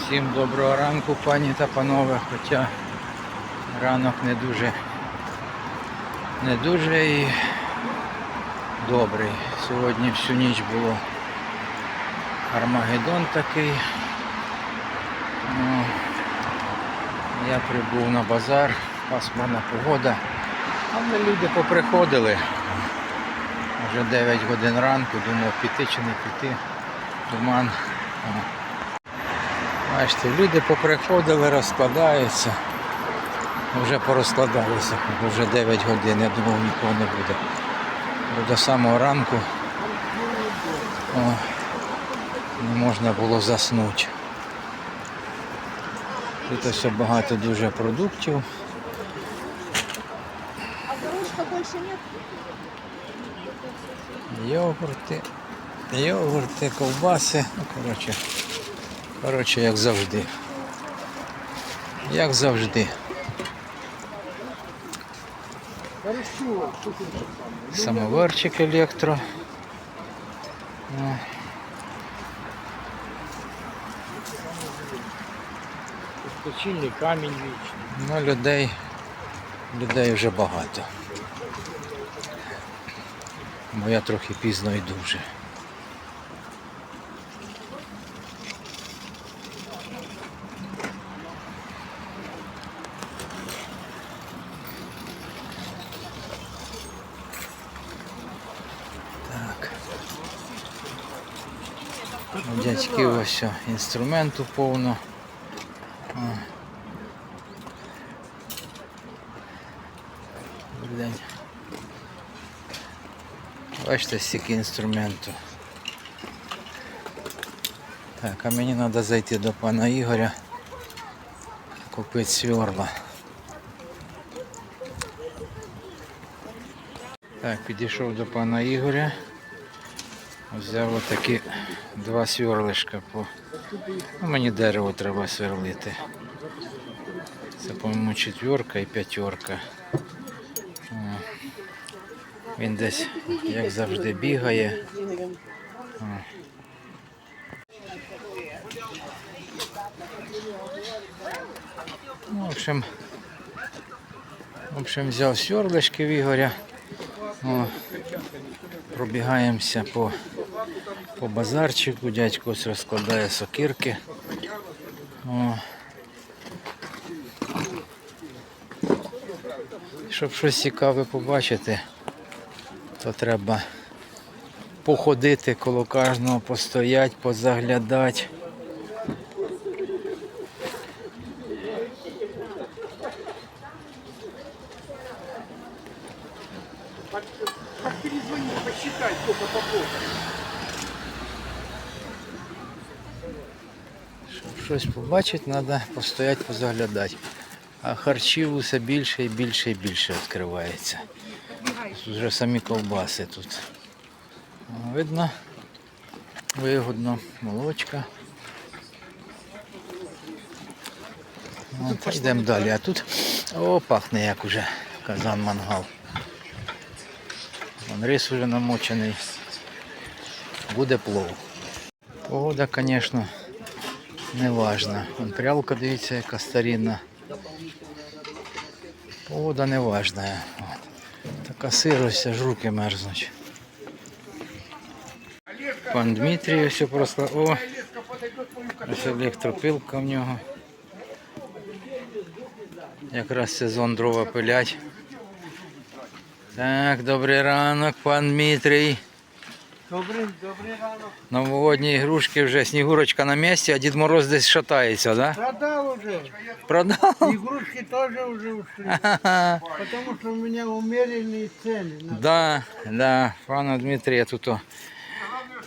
Всім доброго ранку, пані та панове, хоча ранок не дуже не дуже і добрий. Сьогодні всю ніч було Армагеддон такий. Ну, я прибув на базар, пасмурна погода. Але люди поприходили. Вже 9 годин ранку, думав піти чи не піти. Туман. Бачите, люди поприходили, розкладаються. Вже порозкладалися, вже 9 годин, я думав нікого не буде. Бо До самого ранку о, не можна було заснути. Тут ось багато дуже продуктів. А горошка больше нет? Йогурти, йогурти, ковбаси. Ну, коротше, коротше, як завжди. Як завжди. Самоварчик електро. Точильний камінь вічний. Ну, людей, людей вже багато. Бо я трохи пізно йду вже. У дядьків ось о, інструменту повно. Добрий день. Бачите, стільки інструменту. Так, а мені треба зайти до пана Ігоря, купити сверла. Так, підійшов до пана Ігоря. Взяв отакі два сверлишка по. Ну, мені дерево треба сверлити. Це, по-моєму, четверка і п'ятерка. Він десь, як завжди, бігає. Ну, в общем, в общем, взяв сверлишки в Ігоря. О, пробігаємося по, по базарчику. Дядько ось розкладає сокирки. О. Щоб щось цікаве побачити, то треба походити коло кожного, постояти, позаглядати. Побачити, треба постояти, позаглядати. А харчів усе більше і більше і більше відкривається. Тут вже самі ковбаси тут. Видно, вигодно, молочка. От, йдемо далі. А тут о, пахне як уже казан мангал. Вон рис вже намочений. Буде плов. Погода, звісно, не важна. Вон прялка, дивіться, яка старінна. Погода не важна. Така сирость, аж руки мерзнуть. Пан Дмитрій все просто. О, ось електропилка в нього. Якраз сезон дрова пилять. Так, добрий ранок, пан Дмитрій. Добрий, добрий ранок. Новогодні ігрушки вже снігурочка на місці, а Дід Мороз десь шатається, да? Продал уже. Продав? Игрушки тоже уже ушли. Потому что у меня умеренные цены. на- Да, да, пана Дмитрія тут. О,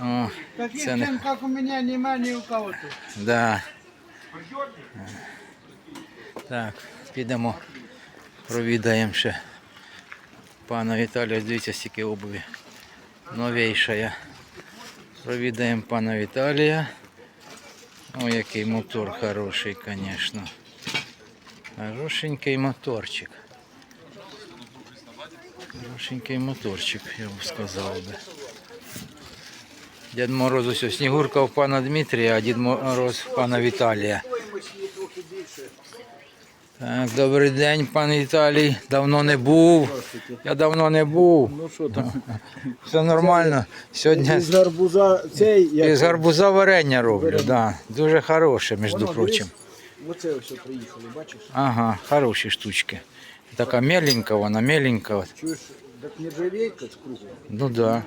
о, Таких цены. цен, как у меня, нема ни у кого тут. да. Так, підемо, провідаємо ще пана Віталія. Дивіться, стільки обуві. Новейша. я. Провідаємо пана Віталія. О, який мотор хороший, звісно. Хорошенький моторчик. Хорошенький моторчик, я б сказав би. Дід Мороз ось Снігурка у пана Дмитрія, а Дід Мороз у пана Віталія. Так, добрий день, пан Віталій. Давно не був. Я давно не був. Ну що там? Все нормально. Сьогодні З гарбуза цей, як із гарбуза варення роблю. Да. Дуже хороше, між прочим. Оце ось приїхали, бачиш? Ага, хороші штучки. Така меленька вона, меленька. Чуєш, так нержавейка з кругом. Ну да.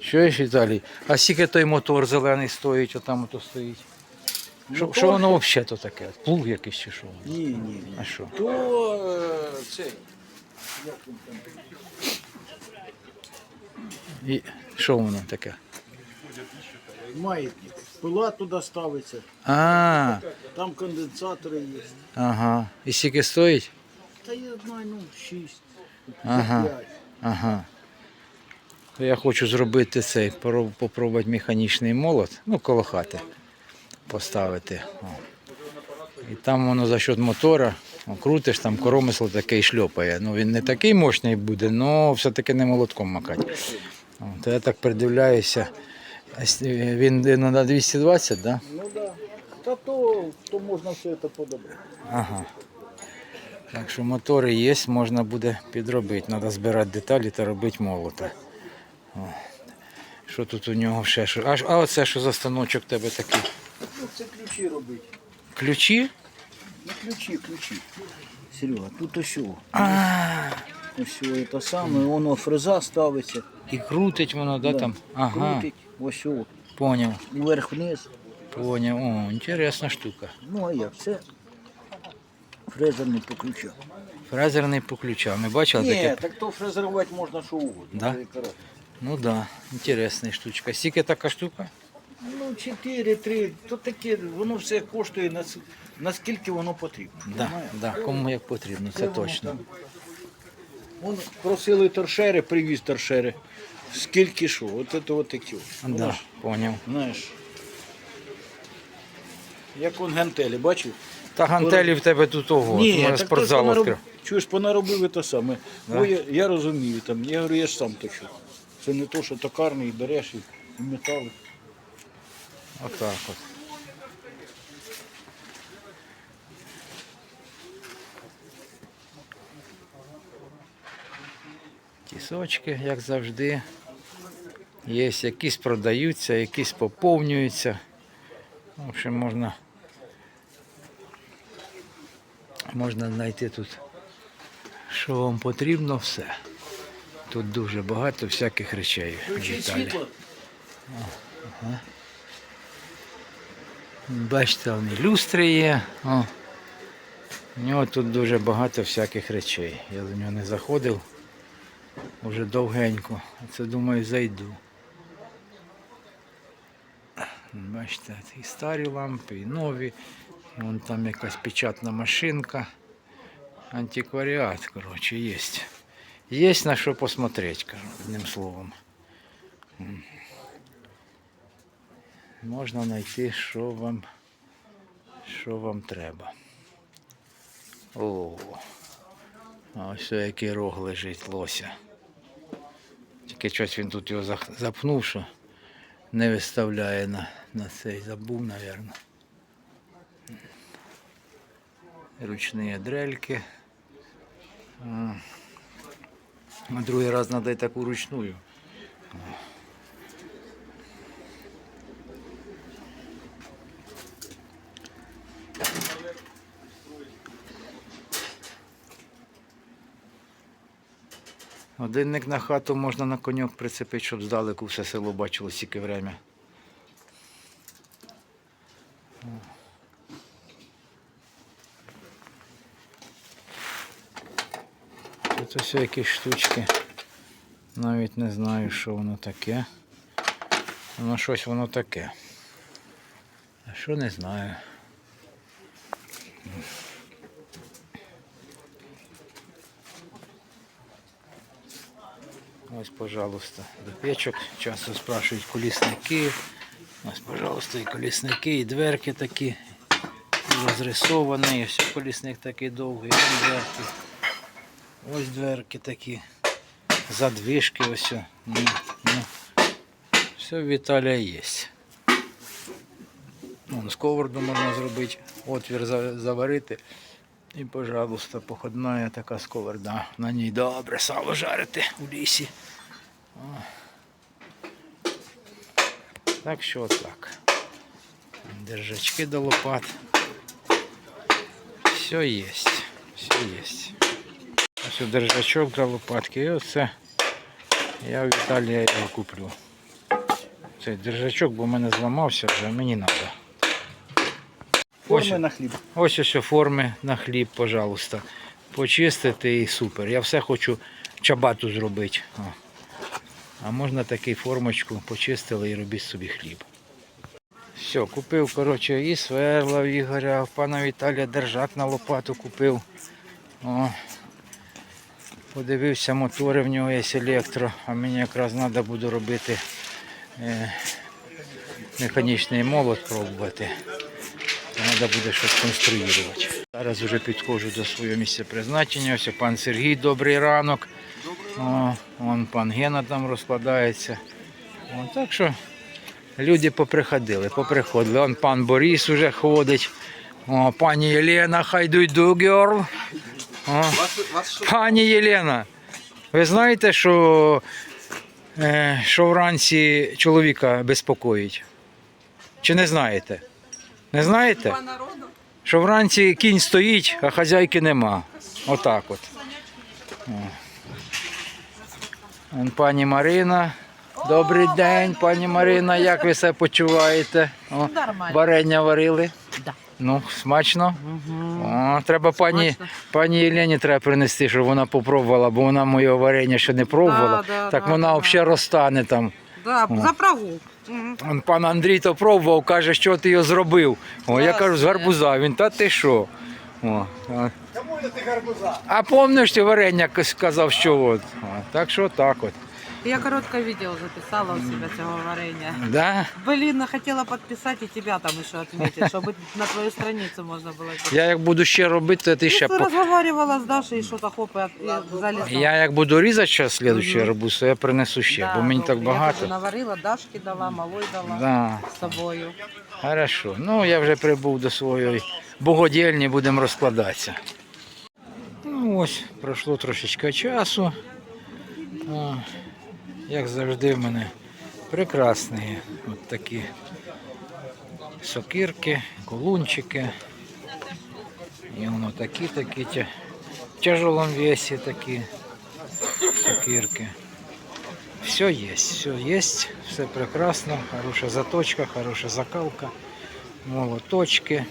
Що ж, Віталій? А скільки той мотор зелений стоїть, отам ото стоїть? Що, Мотор? що воно взагалі то таке? Плуг якийсь чи що? Ні, ні, ні. А що? То е, цей. І що воно таке? Маятник. Пила туди ставиться, А, там конденсатори є. ага. І скільки стоїть? Та я знаю, ну, 6, Ага. 5. Ага. То Я хочу зробити цей, попробувати механічний молот, ну, коло хати поставити. О. І там воно за счет мотора, о, крутиш, там коромисло такий шльопає. Ну він не такий мощний буде, але все-таки не молотком макати. О, То я так придивляюся. Він він на 220, так? Да? Ну так. Та то, то можна все це подобрати. Ага. Так що мотори є, можна буде підробити. Треба збирати деталі та робити молота. О. Що тут у нього ще? А, а оце що за станочок тебе такий? Ну, це ключі робити. Ключі? Ну, ключі, ключі. Серега, тут ось. о. А, Ось о, це саме, воно фреза ставиться, і крутить воно, да, Да. там? Ага, крутить, ось о, поняв, вверх-вниз. поняв. О, інтересна штука. Ну а як це? Фрезерний по ключам. Фрезерний по ключам. Ми бачили Ні, таке? так то фрезерувати можна що угодно. Да? Це коротко. Ну так, да, інтересна штучка. Скільки така штука? Ну, 4, 3, то таке, воно все коштує нас- наскільки воно потрібно. Да, понімаєш? да, кому як потрібно, це точно. Вон просили торшери, привіз торшери. Скільки що? От це от такі. от. Воно Да, ж, поняв. Знаєш. Як он гантелі, бачив? Та гантелі в тебе тут ого, Ні, можна так то спортзал відкрив. понароб- Чуєш, понаробили те саме. Ой, я, я розумію, там, я говорю, я ж сам точу. Це не то, що токарний береш і і метали. Отак от. Тісочки, як завжди. Є, якісь продаються, якісь поповнюються. В общем, можна, можна знайти тут, що вам потрібно, все. Тут дуже багато всяких речей. Віталій. світло. Бачите, вони люстри є. О. У нього тут дуже багато всяких речей. Я до нього не заходив вже довгенько. Це думаю зайду. Бачите, і старі лампи, і нові. І вон там якась печатна машинка. Антикваріат, коротше, є. Є на що посмотреть, одним словом. Можна знайти, що вам, що вам треба. О, ось який рог лежить лося. Тільки щось він тут його запнув, що не виставляє на, на цей, забув, мабуть. Ручні дрельки. На другий раз треба таку ручную. Годинник на хату можна на коньок прицепити, щоб здалеку все село бачило стільки время. Тут ось якісь штучки. Навіть не знаю, що воно таке. Воно щось воно таке. А що не знаю. Ось, пожалуйста, до печок. Часто спрашують колісники. Ось, пожалуйста, і колісники, і дверки такі розрисовані. Ось колісник такий довгий, ось дверки. Ось дверки такі. Задвижки ось. Ну, ну. Все в Віталія є. Вон сковороду можна зробити, отвір заварити. І, пожалуйста, походна така сковорода. На ній добре сало жарити у лісі. О. Так що так. Держачки до лопат. Все є. Все є. Ось держачок для лопатки. І оце я в Італії його куплю. Цей держачок, бо в мене зламався вже, мені треба. Форми на хліб. Ось ось форми на хліб, пожалуйста. Почистити і супер. Я все хочу чабату зробити. О. А можна таку формочку почистили і робіть собі хліб. Все, купив, коротше, і сверла в Ігоря, пана Віталія держак на лопату купив. О. Подивився, мотори в нього є електро, а мені якраз треба буде робити е, механічний молот пробувати. Треба буде щось конструювати. Зараз вже підходжу до свого місця призначення. Ось пан Сергій, добрий ранок. О, вон пан Гена там розкладається. О, так що люди поприходили, поприходили. Вон пан Борис вже ходить. О, пані Єлена, хай do you do, girl. О, пані Єлена, ви знаєте, що, е, що вранці чоловіка безпокоїть? Чи не знаєте? Не знаєте? Що вранці кінь стоїть, а хазяйки нема. Отак от. Вон Пані Марина. Добрий день, пані Марина. Як ви себе почуваєте? О, варення варили? Ну, смачно. О, треба пані, пані Єлені треба принести, щоб вона попробувала, бо вона моє варення ще не пробувала. Так вона взагалі розтане там. Да, за прогул. Мгм. Он пан Андрій то пробував, каже, що ти його зробив. О, я кажу, з гарбуза. Він, та ти що? О, а. а помниш ти варення сказав, що от. О, так що так от. Я коротко видео записала у себя цього варення. Да? Блин, хотела подписать и тебя там еще отметить, чтобы на твою страницу можно было. Я як буду ще робити, то ти ще Ну, по... разговаривала с Дашей, что-то хоп, от- Я як буду різати зараз слідуючий арбуз, то я принесу ще, Да, бо мені так. Я багато. тобі наварила, Дашки дала, малой дала Да. з собою. Хорошо. Ну, я вже прибув до своєї богодільні, будемо розкладатися. Ну, ось, пройшло трошечки часу. О, як завжди, в мене прекрасні от такі сокирки, колунчики. І воно такі такі тя- в тяжелом весі такі сокирки. Все есть, все есть, все прекрасно, хорошая заточка, хорошая закалка, молоточки.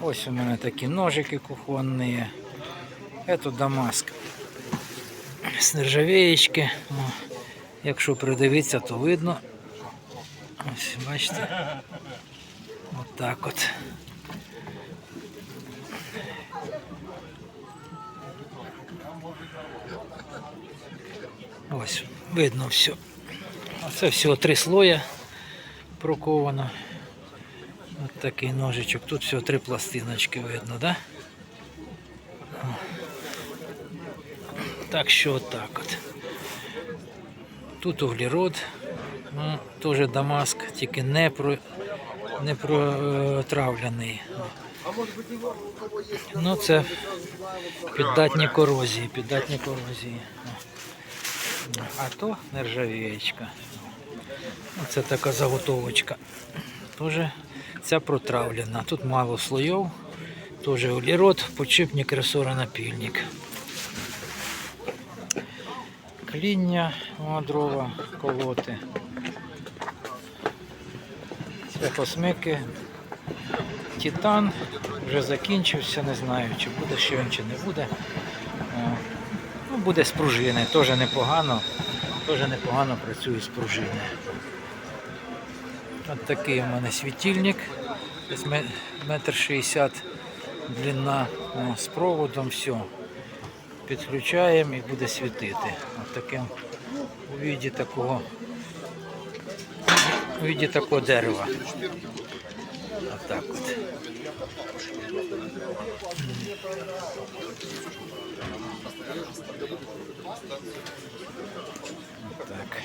Ось у мене такі ножики кухонні. Это Дамаск. З нержавеєчки. О, Якщо придивитися, то видно. Ось, бачите. От так от. Ось, видно все. Це всього три слоя проковано. Ось такий ножичок. Тут всього три пластиночки видно, да? Так що отак от. Тут углерод, ну, теж Дамаск, тільки не про не протравлений. Ну це піддатні корозії, піддатні корозії. А то нержавієчка. Це така заготовочка. Тоже ця протравлена. Тут мало слоїв. Теж углерод, подшипник, ресора, напільник. Кління, дрова, колоти. Святосмики. Титан вже закінчився, не знаю, чи буде ще він, чи не буде. Ну, буде з пружини, теж непогано. Теж непогано працює з пружини. От такий у мене світильник. Метр шістдесят длина з проводом, все. Підключаємо і буде світити. Таким у віді такого у віді такого дерева. Отак от. Так.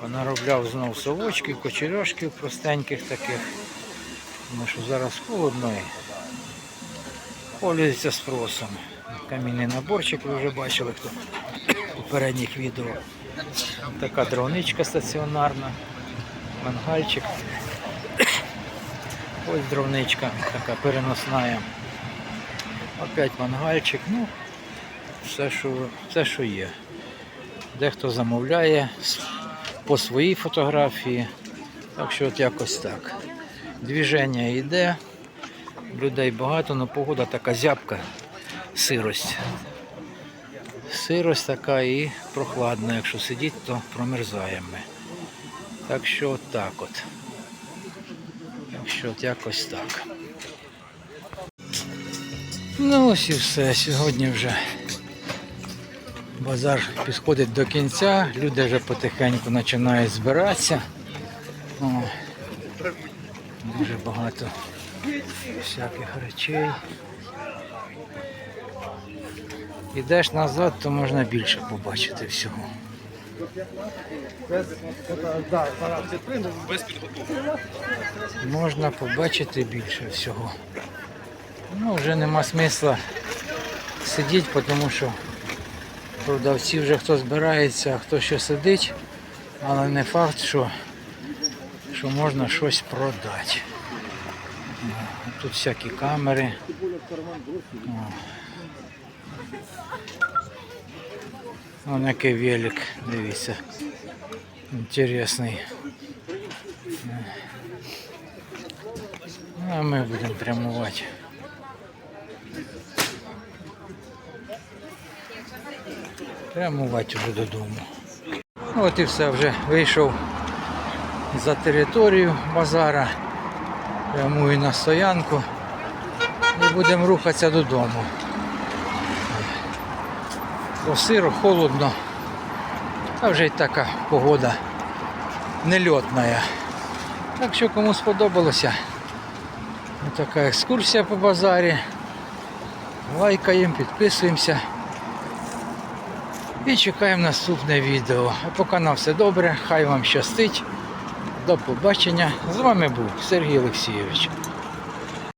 Понаробляв знов совочків, кочерьошків простеньких таких. Тому що зараз холодно і пользується спросом. Камінний наборчик ви вже бачили хто в попередніх відео. Така дровничка стаціонарна, мангальчик. Ось дровничка така переносна. Опять мангальчик. Ну, все, що, все, що є. Дехто замовляє по своїй фотографії. Так що от якось так. Двіження йде, людей багато, але погода така зябка, сирость. Сирость така і прохладна. Якщо сидіти, то промерзаємо. ми. Так що от так от. Так що от якось так. Ну ось і все. Сьогодні вже базар підходить до кінця, люди вже потихеньку починають збиратися. О, дуже багато всяких речей. Ідеш назад, то можна більше побачити всього. Можна побачити більше всього. Ну, вже нема смисла сидіти, тому що продавці вже хто збирається, а хто ще сидить, але не факт, що, що можна щось продати. Тут всякі камери. Вон який велик, дивіться. Інтересний. Ну, А ми будемо прямувати. Прямувати вже додому. От і все, вже вийшов за територію базара. Прямую на стоянку і будемо рухатися додому. Бо сиро, холодно. А вже й така погода нельотна. Так що кому сподобалося. Така екскурсія по базарі. Лайкаємо, підписуємося. І чекаємо наступне відео. А поки на все добре, хай вам щастить. До побачення. З вами був Сергій Олексійович.